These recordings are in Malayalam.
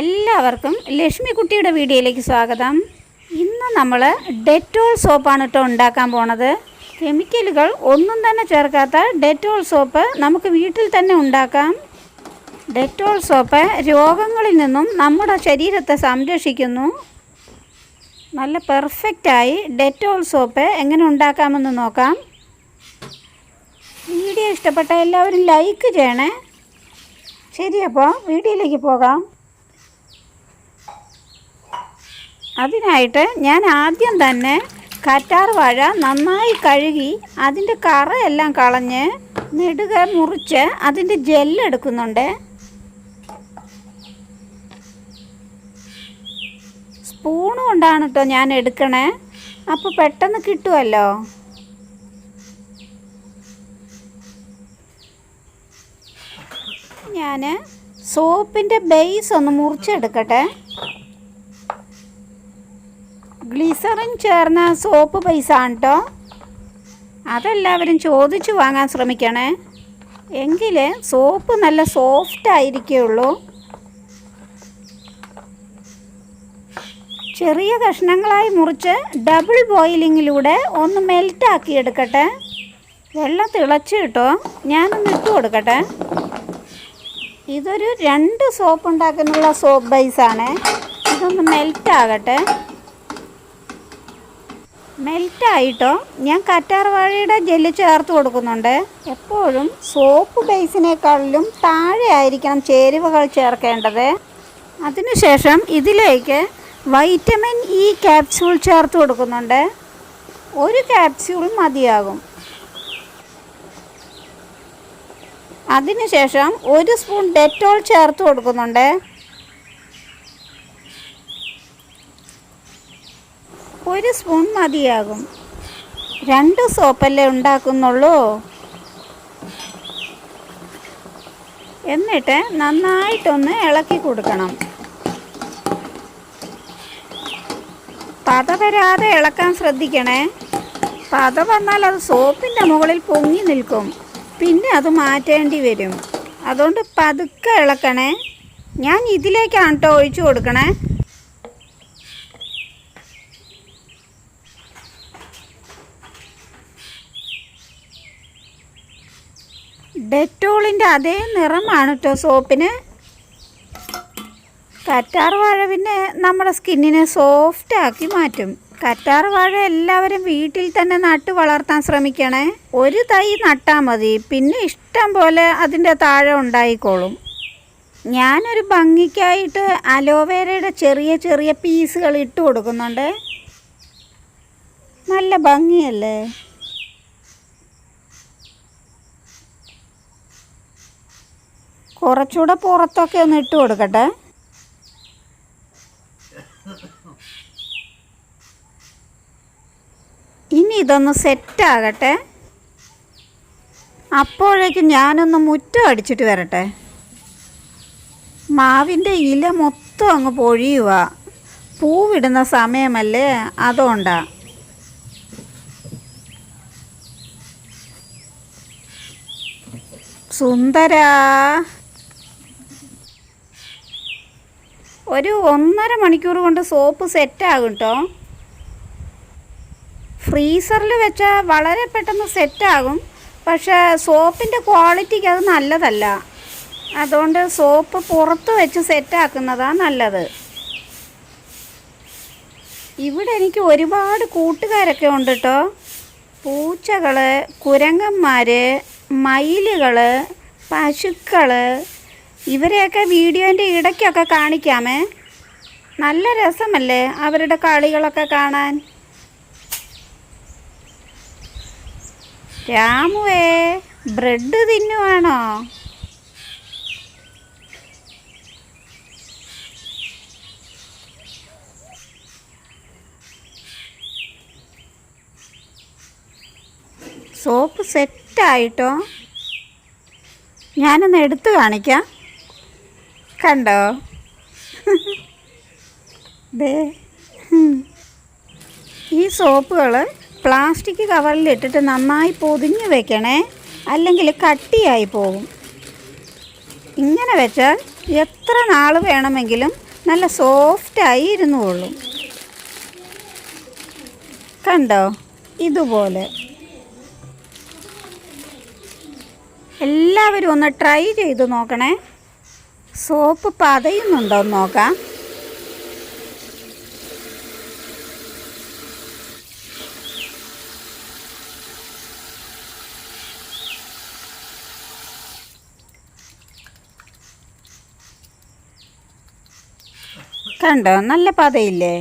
എല്ലാവർക്കും ലക്ഷ്മി കുട്ടിയുടെ വീഡിയോയിലേക്ക് സ്വാഗതം. ഇന്ന് നമ്മൾ ഡെറ്റോൾ സോപ്പാണ് കേട്ടോ ഉണ്ടാക്കാൻ പോണത്. കെമിക്കലുകൾ ഒന്നും തന്നെ ചേർക്കാത്ത ഡെറ്റോൾ സോപ്പ് നമുക്ക് വീട്ടിൽ തന്നെ ഉണ്ടാക്കാം. ഡെറ്റോൾ സോപ്പ് രോഗങ്ങളിൽ നിന്നും നമ്മുടെ ശരീരത്തെ സംരക്ഷിക്കുന്നു. നല്ല പെർഫെക്റ്റായി ഡെറ്റോൾ സോപ്പ് എങ്ങനെ ഉണ്ടാക്കാമെന്ന് നോക്കാം. വീഡിയോ ഇഷ്ടപ്പെട്ട എല്ലാവരും ലൈക്ക് ചെയ്യണേ. ശരി അപ്പോൾ വീഡിയോയിലേക്ക് പോകാം. അതിനായിട്ട് ഞാൻ ആദ്യം തന്നെ കറ്റാർ വാഴ നന്നായി കഴുകി അതിന്റെ കറയെല്ലാം കളഞ്ഞ് നെടുക മുറിച്ച് അതിന്റെ ജെല്ലെടുക്കുന്നുണ്ട് സ്പൂൺ കൊണ്ടാണ് കേട്ടോ ഞാൻ എടുക്കണേ. അപ്പോൾ പെട്ടെന്ന് കിട്ടുമല്ലോ ഞാൻ സോപ്പിന്റെ ബേസ് ഒന്ന് മുറിച്ചെടുക്കട്ടെ. ഗ്ലിസറിൻ ചേർന്ന സോപ്പ് പൈസ കേട്ടോ അതെല്ലാവരും ചോദിച്ചു വാങ്ങാൻ ശ്രമിക്കണേ. എങ്കിൽ സോപ്പ് നല്ല സോഫ്റ്റ് ആയിരിക്കുള്ളൂ. ചെറിയ കഷ്ണങ്ങളായി മുറിച്ച് ഡബിൾ ബോയിലിങ്ങിലൂടെ ഒന്ന് മെൽറ്റാക്കി എടുക്കട്ടെ. വെള്ളം തിളച്ച് കിട്ടോ. ഞാനൊന്ന് ഇട്ട് കൊടുക്കട്ടെ. ഇതൊരു രണ്ട് സോപ്പ് ഉണ്ടാക്കാനുള്ള സോപ്പ് ബൈസാണ് ഇതൊന്ന് മെൽറ്റാകട്ടെ. മെൽറ്റായിട്ടോ? ഞാൻ കറ്റാർവാഴയുടെ ജെല്ല് ചേർത്ത് കൊടുക്കുന്നുണ്ട്. എപ്പോഴും സോപ്പ് ബേസിനേക്കാളിലും താഴെ ആയിരിക്കണം ചേരുവകൾ ചേർക്കേണ്ടത്. അതിനുശേഷം ഇതിലേക്ക് വൈറ്റമിൻ ഇ ക്യാപ്സ്യൂൾ ചേർത്ത് കൊടുക്കുന്നുണ്ട്. ഒരു ക്യാപ്സ്യൂൾ മതിയാകും. അതിനുശേഷം ഒരു സ്പൂൺ ഡെറ്റോൾ ചേർത്ത് കൊടുക്കുന്നുണ്ട്. ഒരു സ്പൂൺ മതിയാകും. രണ്ട് സോപ്പല്ലേ ഉണ്ടാക്കുന്നുള്ളൂ. എന്നിട്ട് നന്നായിട്ടൊന്ന് ഇളക്കി കൊടുക്കണം. പത വരാതെ ഇളക്കാൻ ശ്രദ്ധിക്കണേ. പത വന്നാൽ അത് സോപ്പിന്റെ മുകളിൽ പൊങ്ങി നിൽക്കും. പിന്നെ അത് മാറ്റേണ്ടി വരും. അതുകൊണ്ട് പതുക്കെ ഇളക്കണേ. ഞാൻ ഇതിലേക്കാണ് കേട്ടോ ഒഴിച്ചു കൊടുക്കണേ. ഡെറ്റോളിന്റെ അതേ നിറമാണ് കേട്ടോ സോപ്പിന്. കറ്റാർ വാഴ പിന്നെ നമ്മുടെ സ്കിന്നിനെ സോഫ്റ്റ് ആക്കി മാറ്റും. കറ്റാർ വാഴ എല്ലാവരും വീട്ടിൽ തന്നെ നട്ട് വളർത്താൻ ശ്രമിക്കണേ. ഒരു തൈ നട്ടാൽ മതി. പിന്നെ ഇഷ്ടം പോലെ അതിന്റെ താഴെ ഉണ്ടായിക്കോളും. ഞാനൊരു ഭംഗിക്കായിട്ട് അലോവേരയുടെ ചെറിയ ചെറിയ പീസുകൾ ഇട്ട് കൊടുക്കുന്നുണ്ട്. നല്ല ഭംഗിയല്ലേ? കുറച്ചുകൂടെ പുറത്തൊക്കെ ഒന്ന് ഇട്ട് കൊടുക്കട്ടെ. ഇനി ഇതൊന്ന് സെറ്റാകട്ടെ അപ്പോഴേക്കും ഞാനൊന്ന് മുറ്റം അടിച്ചിട്ട് വരട്ടെ. മാവിന്റെ ഇല മൊത്തം അങ്ങ് പൊഴിയുക. പൂവിടുന്ന സമയമല്ലേ? അതുകൊണ്ടാ. സുന്ദരാ. ഒരു ഒന്നര മണിക്കൂർ കൊണ്ട് സോപ്പ് സെറ്റാകും കേട്ടോ ഫ്രീസറിൽ വെച്ചാൽ വളരെ പെട്ടെന്ന് സെറ്റാകും. പക്ഷേ സോപ്പിന്റെ ക്വാളിറ്റിക്ക് അത് നല്ലതല്ല. അതുകൊണ്ട് സോപ്പ് പുറത്ത് വെച്ച് സെറ്റാക്കുന്നതാണ് നല്ലത്. ഇവിടെ എനിക്ക് ഒരുപാട് കൂട്ടുകാരൊക്കെ ഉണ്ട് കേട്ടോ പൂച്ചകൾ കുരങ്ങന്മാർ മയിലുകൾ പശുക്കൾ ഇവരെയൊക്കെ വീഡിയോന്റെ ഇടയ്ക്കൊക്കെ കാണിക്കാമേ. നല്ല രസമല്ലേ അവരുടെ കളികളൊക്കെ കാണാൻ. രാമുവേ ബ്രെഡ് തിന്നുവാണോ? സോപ്പ് സെറ്റായിട്ടോ? ഞാനൊന്ന് എടുത്തു കാണിക്കാം. കണ്ടോ? ദേ. ഈ സോപ്പുകൾ പ്ലാസ്റ്റിക് കവറിലിട്ടിട്ട് നന്നായി പൊതിഞ്ഞ് വെക്കണേ. അല്ലെങ്കിൽ കട്ടിയായി പോകും. ഇങ്ങനെ വെച്ചാൽ എത്ര നാൾ വേണമെങ്കിലും നല്ല സോഫ്റ്റായി ഇരുന്നുകൊള്ളും. കണ്ടോ? ഇതുപോലെ. എല്ലാവരും ഒന്ന് ട്രൈ ചെയ്ത് നോക്കണേ. സോപ്പ് പതയുന്നുണ്ടോ എന്ന് നോക്കാം. കണ്ടോ നല്ല പതയില്ലേ?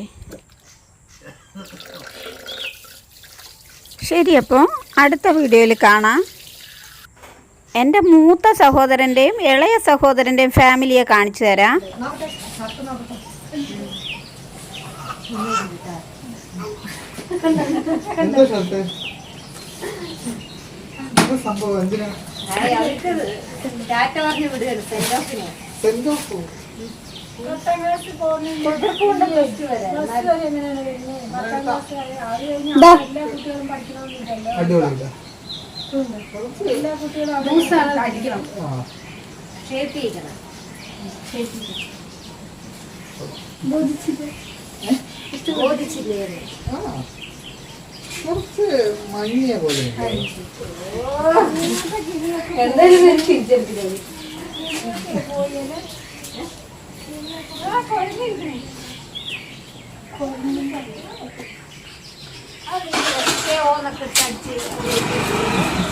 ശരി അപ്പോൾ അടുത്ത വീഡിയോയിൽ കാണാം. എന്റെ മൂത്ത സഹോദരന്റെയും ഇളയ സഹോദരന്റെയും ഫാമിലിയെ കാണിച്ചു തരാം. എന്തോ സെന്റ് ഓഫ് അടിപൊളിയില്ല ആ ഷേപ്പ് ആ. കുറച്ച് മങ്ങിയ പോലെ എന്തായാലും തിരിച്ചെടുത്തില്ലേ. Все он оказался.